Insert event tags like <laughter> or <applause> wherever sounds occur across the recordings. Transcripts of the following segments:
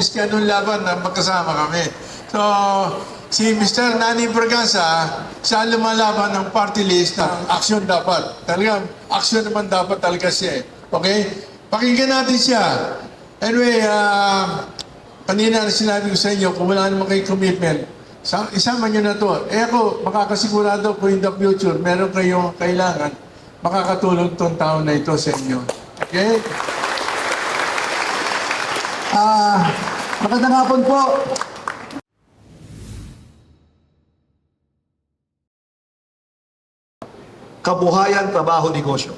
Miski anong laban na magkasama kami. So, si Mr. Nani Braganza, siya lumalaban ng party list ng action dapat. Talagang action naman dapat talaga siya eh. Okay? Pakinggan natin siya. Anyway, ah, kanina na sinabi ko sa inyo, kung wala naman kayo commitment, sa, isama nyo na to. Eh ako, makakasigurado ko in the future, meron kayong kailangan, makakatulong tong tao na ito sa inyo. Okay? Ah, magandang hapon po. Kabuhayan, trabaho, negosyo.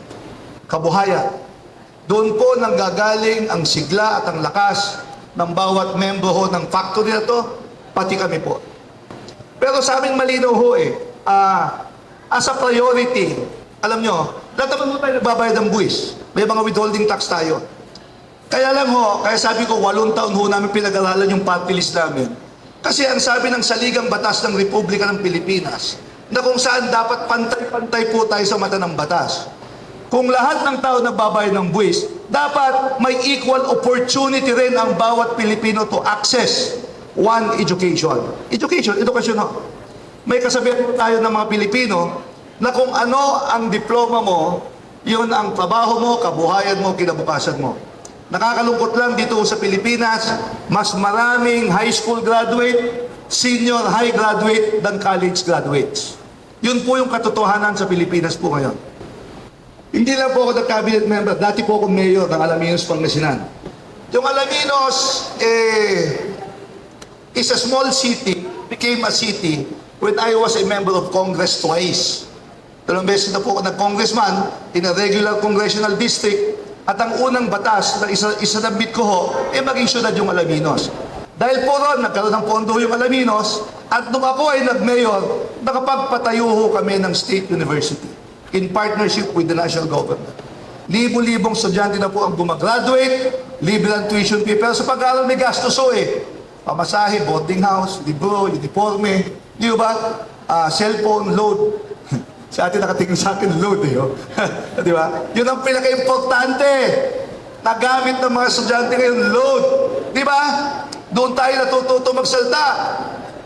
Kabuhayan. Doon po nanggagaling ang sigla at ang lakas ng bawat membro ho ng factory na to, pati kami po. Pero sa aming malinaw ho eh, ah, as a priority, alam nyo, lahat naman tayo nagbabayad ng buwis. May mga withholding tax tayo. Kaya lang ho, kaya sabi ko, walong taon ho namin pinag-aralan yung party list namin. Kasi ang sabi ng saligang batas ng Republika ng Pilipinas, na kung saan dapat pantay-pantay po tayo sa mata ng batas. Kung lahat ng tao nagbabayad ng buwis, dapat may equal opportunity rin ang bawat Pilipino to access one education. Education, edukasyon ho. May kasabihan tayo ng mga Pilipino na kung ano ang diploma mo, yun ang trabaho mo, kabuhayan mo, kinabukasan mo. Nakakalungkot lang dito sa Pilipinas, mas maraming high school graduate, senior high graduate than college graduates. Yun po yung katotohanan sa Pilipinas po ngayon. Hindi lang po ako nag-cabinet member, dati po ako mayor ng Alaminos, Pangasinan. Yung Alaminos, eh, is a small city, became a city when I was a member of Congress twice. Dalawang beses na po ako nag-congressman in a regular congressional district at ang unang batas na isa, isanabit ko ho, eh maging syudad yung Alaminos. Dahil po ron, nagkaroon ng pondo yung Alaminos at nung ako ay nag-mayor, nakapagpatayo ho kami ng State University in partnership with the national government. Libo-libong estudyante na po ang gumagraduate, libre ang tuition fee, pero sa pag-aaral may gastos ho eh. Pamasahe, boarding house, libro, uniforme, di ba? Ah, cellphone, load. Sa atin nakatingin sa akin, load eh. Oh. <laughs> di ba? Yun ang pinaka-importante. Nagamit ng mga estudyante ngayon, load. Di ba? Doon tayo natututo magsalta.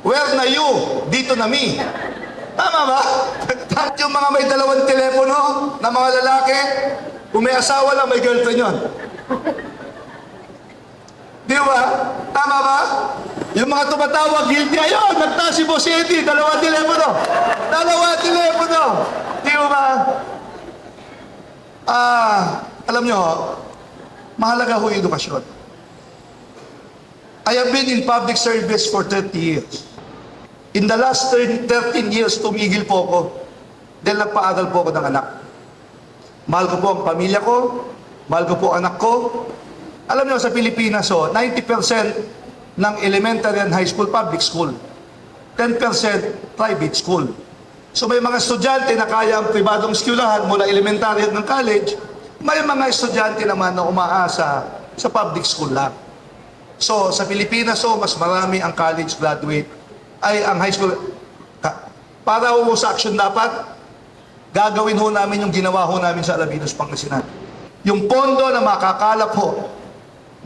Where na you? Dito na me. Tama ba? <laughs> At yung mga may dalawang telepono na mga lalaki, kung may asawa lang, may girlfriend yun. Di ba? Tama ba? Yung mga tumatawag, guilty ayun, nagtaas si Boss Eddie, dalawa telepono. Dalawa telepono. Di ba? Ah, alam nyo, mahalaga ho edukasyon. I have been in public service for 30 years. In the last 13 years, tumigil po ako dahil nagpaaral po ako ng anak. Mahal ko po ang pamilya ko, mahal ko po ang anak ko. Alam niyo, sa Pilipinas, oh, 90% ng elementary and high school public school. 10% private school. So may mga estudyante na kaya ang pribadong eskwelahan mula elementary hanggang college, may mga estudyante naman na umaasa sa public school lang. So, sa Pilipinas, oh, mas marami ang college graduate ay ang high school. Para ho sa action dapat, gagawin ho namin yung ginawa ho namin sa Alaminos, Pangasinan. Yung pondo na makakalap ho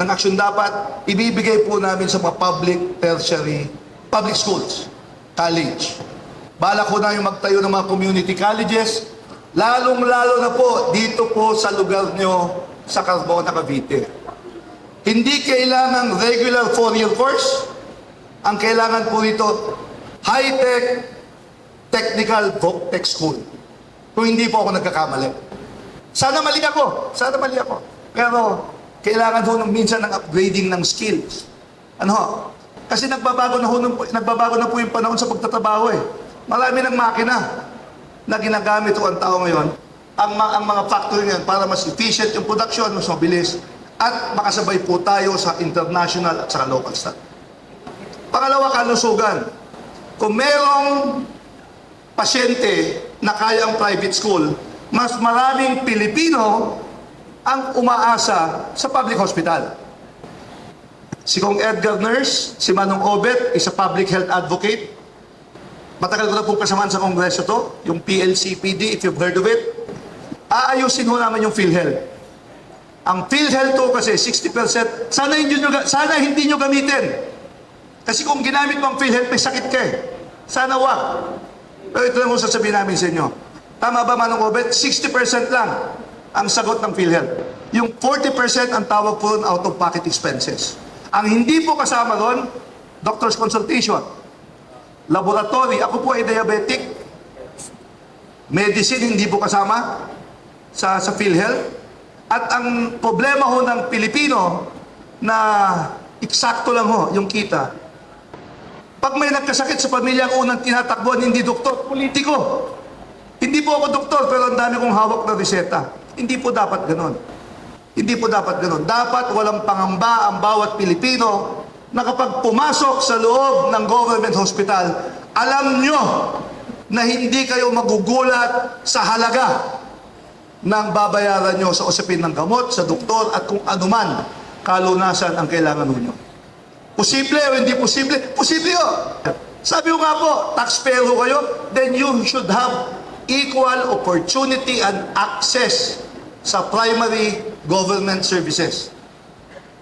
ng action dapat, ibibigay po namin sa mga public, tertiary, public schools, college. Balak ko na yung magtayo ng mga community colleges, lalong-lalo na po dito po sa lugar nyo sa Carbona, Cavite. Hindi kailangan regular four-year course. Ang kailangan po dito, high-tech technical tech school. Kung hindi po ako nagkakamali. Sana mali ako. Sana mali ako. Pero kailangan ho ng minsan ng upgrading ng skills. Ano ho? Kasi nagbabago na ho, nagbabago na po yung panahon sa pagtatrabaho eh. Marami ng makina na ginagamit ho ang tao ngayon. Ang, ang mga factory ngayon para mas efficient yung production, mas mabilis. At makasabay po tayo sa international at sa local stock. Pangalawa, kalusugan. Kung merong pasyente na kaya ang private school, mas maraming Pilipino ang umaasa sa public hospital. Si Kong Edgar Nurse, si Manong Obet, is a public health advocate. Matagal ko na po kasamaan sa kongreso to, yung PLCPD, if you've heard of it. Aayusin ho naman yung PhilHealth. Ang PhilHealth to kasi 60%, sana hindi nyo, sana hindi nyo gamitin. Kasi kung ginamit mo ang PhilHealth, may sakit ka eh. Sana wag. Pero ito lang kung sasabihin namin sa inyo. Tama ba, Manong Obet? 60% lang ang sagot ng PhilHealth. Yung 40% ang tawag po out-of-pocket expenses. Ang hindi po kasama ron, doctor's consultation, laboratory, ako po ay diabetic, medicine hindi po kasama sa, sa PhilHealth. At ang problema ho ng Pilipino na eksakto lang ho yung kita. Pag may nagkasakit sa pamilya, ang unang tinatakbuhan, hindi doktor, politiko. Hindi po ako doktor, pero ang dami kong hawak na reseta. Hindi po dapat ganon. Hindi po dapat ganon. Dapat walang pangamba ang bawat Pilipino na kapag pumasok sa loob ng government hospital, alam nyo na hindi kayo magugulat sa halaga ng babayaran nyo sa usapin ng gamot, sa doktor, at kung anuman kalunasan ang kailangan ninyo. Posible o hindi posible? Posible o. Sabi ko nga po, taxpayer kayo, then you should have equal opportunity and access sa primary government services.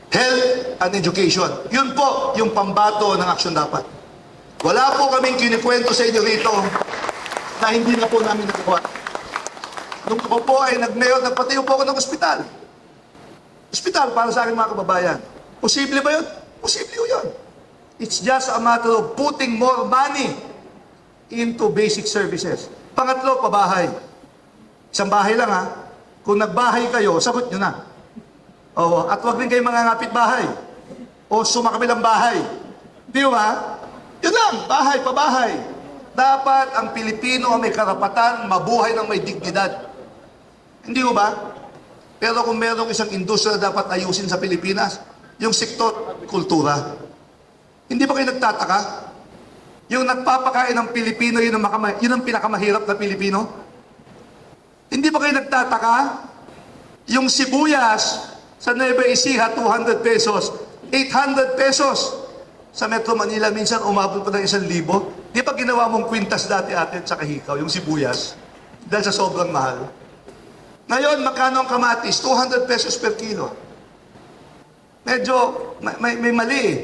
Health and education. Yun po yung pambato ng aksyon dapat. Wala po kaming kinikwento sa inyo rito na hindi na po namin nagawa. Nung ako po ay nag-mayor, nagpatayo po ako ng ospital. Ospital para sa aking mga kababayan. Posible ba yun? Posible yun. It's just a matter of putting more money into basic services. Pangatlo, pabahay. Isang bahay lang ha. Kung nagbahay kayo, sagot nyo na. Oo. At huwag rin kayo mga bahay. O sumakabilang bahay. Di ba? Yun lang, bahay, pabahay. Dapat ang Pilipino may karapatan mabuhay ng may dignidad. Hindi mo ba? Pero kung merong isang industriya na dapat ayusin sa Pilipinas, yung sektor kultura. Hindi ba kayo nagtataka? Yung nagpapakain ng Pilipino, yun ang, makama, yun ang pinakamahirap na Pilipino? Hindi ba kayo nagtataka? Yung sibuyas sa Nueva Ecija, 200 pesos, 800 pesos. Sa Metro Manila, minsan umabot pa ng isang libo. Di ba ginawa mong kwintas dati ate sa kahikaw, yung sibuyas? Dahil sa sobrang mahal. Ngayon, magkano ang kamatis? 200 pesos per kilo. Medyo may, may, may mali eh.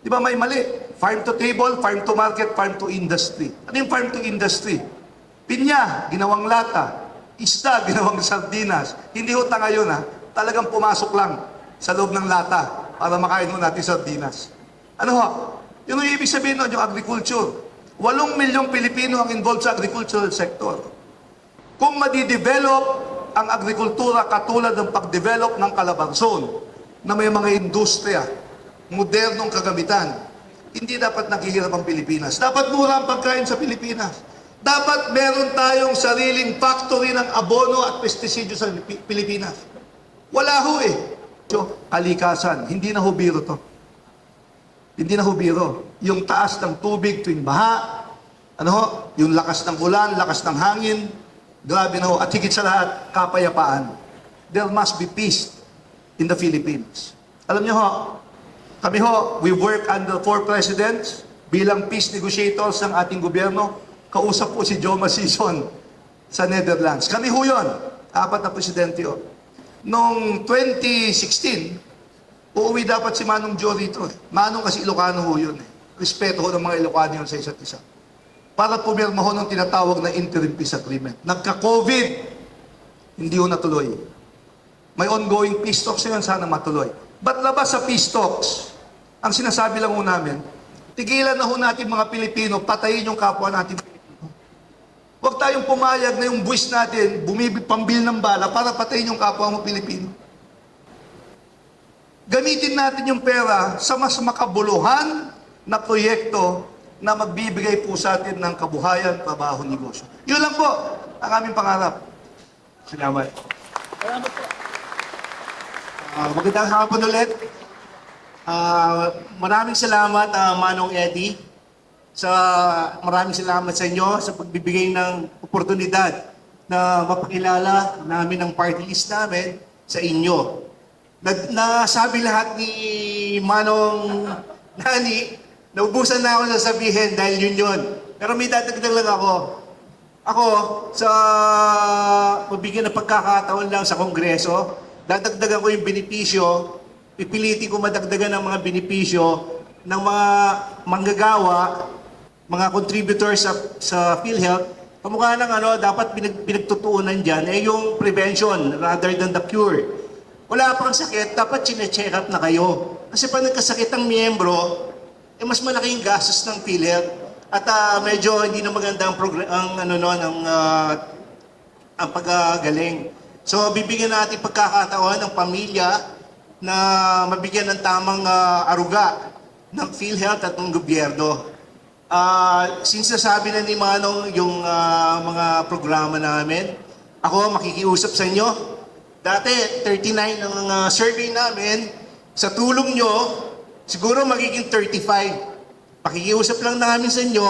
Di ba may mali? Farm to table, farm to market, farm to industry. Ano yung farm to industry? Pinya, ginawang lata. Isda, <laughs> ginawang sardinas. Hindi ho ta ngayon ha. Talagang pumasok lang sa loob ng lata para makain mo natin sardinas. Ano ho? Yun ang ibig sabihin nun, yung agriculture. Walong milyong Pilipino ang involved sa agricultural sector. Kung madidevelop ang agrikultura katulad ng pag-develop ng Calabarzon na may mga industriya, modernong kagamitan, hindi dapat naghihirap ang Pilipinas. Dapat mura ang pagkain sa Pilipinas. Dapat meron tayong sariling factory ng abono at pestisidyo sa Pi- Pilipinas. Wala ho eh. So, kalikasan, hindi na ho biro to. Hindi na ho biro. Yung taas ng tubig tuwing baha, ano ho, yung lakas ng ulan, lakas ng hangin, grabe na ho. At higit sa lahat, kapayapaan. There must be peace in the Philippines. Alam niyo ho, kami ho, we work under four presidents bilang peace negotiators ng ating gobyerno. Kausap po si Joe Masison sa Netherlands. Kami ho yun, apat na presidente ho. Noong 2016, uuwi dapat si Manong Joe rito. Eh. Manong kasi Ilocano ho yun. Eh. Respeto ho ng mga Ilocano yun sa isa't isa. Para pumirma ho ng tinatawag na interim peace agreement. Nagka-COVID, hindi ho natuloy. May ongoing peace talks yun, sana matuloy. Ba't labas sa peace talks? Ang sinasabi lang ho namin, tigilan na ho natin mga Pilipino, patayin yung kapwa natin. Huwag tayong pumayag na yung buwis natin, bumibig pambil ng bala para patayin yung kapwa mo Pilipino. Gamitin natin yung pera sa mas makabuluhan na proyekto na magbibigay po sa atin ng kabuhayan, trabaho, negosyo. Yun lang po ang aming pangarap. Salamat. Ah, magandang hapon ulit. Ah, maraming salamat, ah, Manong Eddie. Sa maraming salamat sa inyo sa pagbibigay ng oportunidad na mapakilala namin ang party list namin sa inyo. Na, nasabi lahat ni Manong Nani, naubusan na ako na sabihin dahil yun yun. Pero may dadagdag lang ako. Ako, sa mabigyan ng pagkakataon lang sa Kongreso, dadagdagan ko yung benepisyo, pipilitin ko madagdagan ng mga benepisyo ng mga manggagawa, mga contributors sa, sa PhilHealth, kamukha ng ano, dapat pinag, pinagtutuunan dyan, eh yung prevention rather than the cure. Wala pang sakit, dapat chine-check up na kayo. Kasi pag nagkasakit ang miyembro, eh mas malaki yung gastos ng PhilHealth. At ah, medyo hindi na maganda ang, ang ano no, ang, ah, ang pagagaling. So bibigyan natin pagkakataon ng pamilya na mabigyan ng tamang ah, aruga ng PhilHealth at ng gobyerno. Ah, since nasabi na ni Manong yung ah, mga programa namin, ako makikiusap sa inyo. Dati, 39 ang ah, survey namin. Sa tulong nyo, siguro magiging 35. Pakikiusap lang namin sa inyo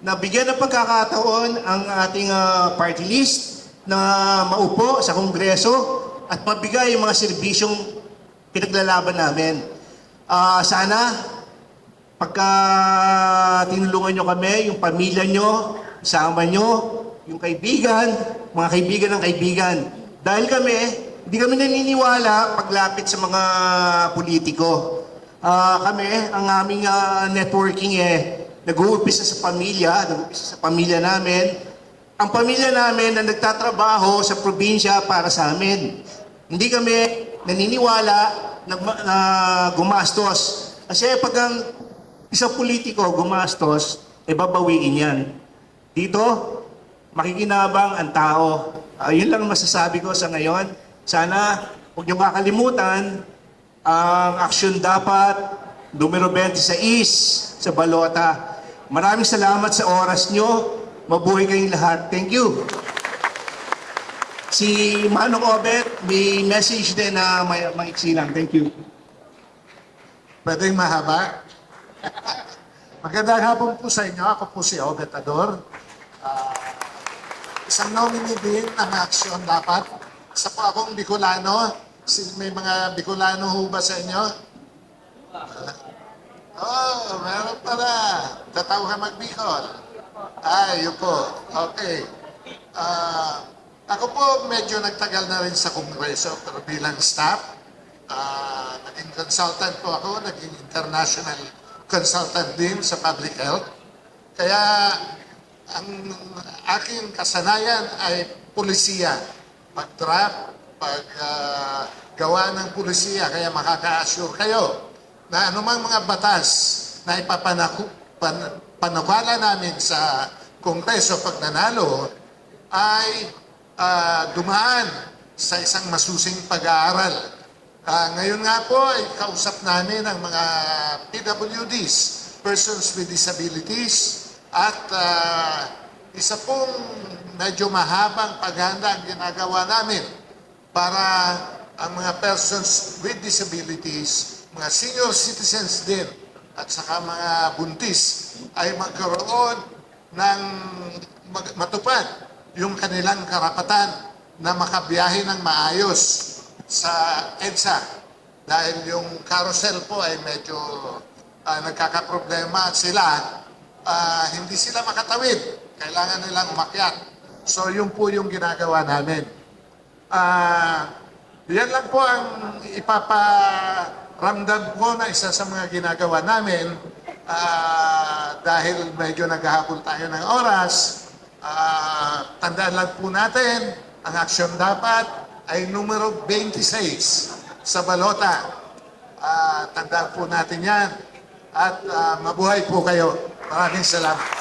na bigyan ng pagkakataon ang ating ah, party list na maupo sa Kongreso at mabigay yung mga serbisyong pinaglalaban namin. Ah, sana pagka tinulungan nyo kami, yung pamilya nyo, sama nyo, yung kaibigan, mga kaibigan ng kaibigan. Dahil kami, hindi kami naniniwala paglapit sa mga politiko. Ah, kami, ang aming ah, networking eh, nag-uumpisa sa pamilya, nag-uumpisa sa pamilya namin. Ang pamilya namin na nagtatrabaho sa probinsya para sa amin. Hindi kami naniniwala na, na gumastos. Kasi pag ang isang politiko gumastos, e babawiin yan. Dito, makikinabang ang tao. Ayun lang masasabi ko sa ngayon. Sana huwag niyong kakalimutan ang aksyon dapat numero 26 sa balota. Maraming salamat sa oras niyo. Mabuhay kayong lahat. Thank you. Si Manong Obet, may message din na may maiksi. Thank you. Pwedeng mahaba? <laughs> Magandang hapon po sa inyo. Ako po si Obet Ador. Ah, isang nominee din ng aksyon dapat. Isa po akong Bicolano. May mga Bicolano ho ba sa inyo? Oh, meron pala. Tataw ka mag-Bicol. Ay, yun po. Okay. Ah, ako po medyo nagtagal na rin sa Kongreso pero bilang staff. Ah, naging consultant po ako, naging international consultant din sa public health. Kaya ang aking kasanayan ay pulisiya. Pag-draft, pag-gawa ng pulisiya, kaya makaka-assure kayo na anumang mga batas na panukala namin sa Kongreso pag nanalo ay ah, dumaan sa isang masusing pag-aaral. Ah, ngayon nga po ay kausap namin ang mga PWDs, persons with disabilities, at ah, isa pong medyo mahabang paghanda ang ginagawa namin para ang mga persons with disabilities, mga senior citizens din, at saka mga buntis ay magkaroon ng matupad yung kanilang karapatan na makabiyahe ng maayos sa EDSA. Dahil yung carousel po ay medyo ah, nagkakaproblema sila ah, hindi sila makatawid. Kailangan nilang umakyat. So yun po yung ginagawa namin. Ah, yan lang po ang ipaparamdam ko na isa sa mga ginagawa namin. Ah, dahil medyo naghahabol tayo ng oras. Ah, tandaan lang po natin, ang aksyon dapat ay numero 26 sa balota. Ah, tandaan po natin yan. At ah, mabuhay po kayo. Maraming salamat.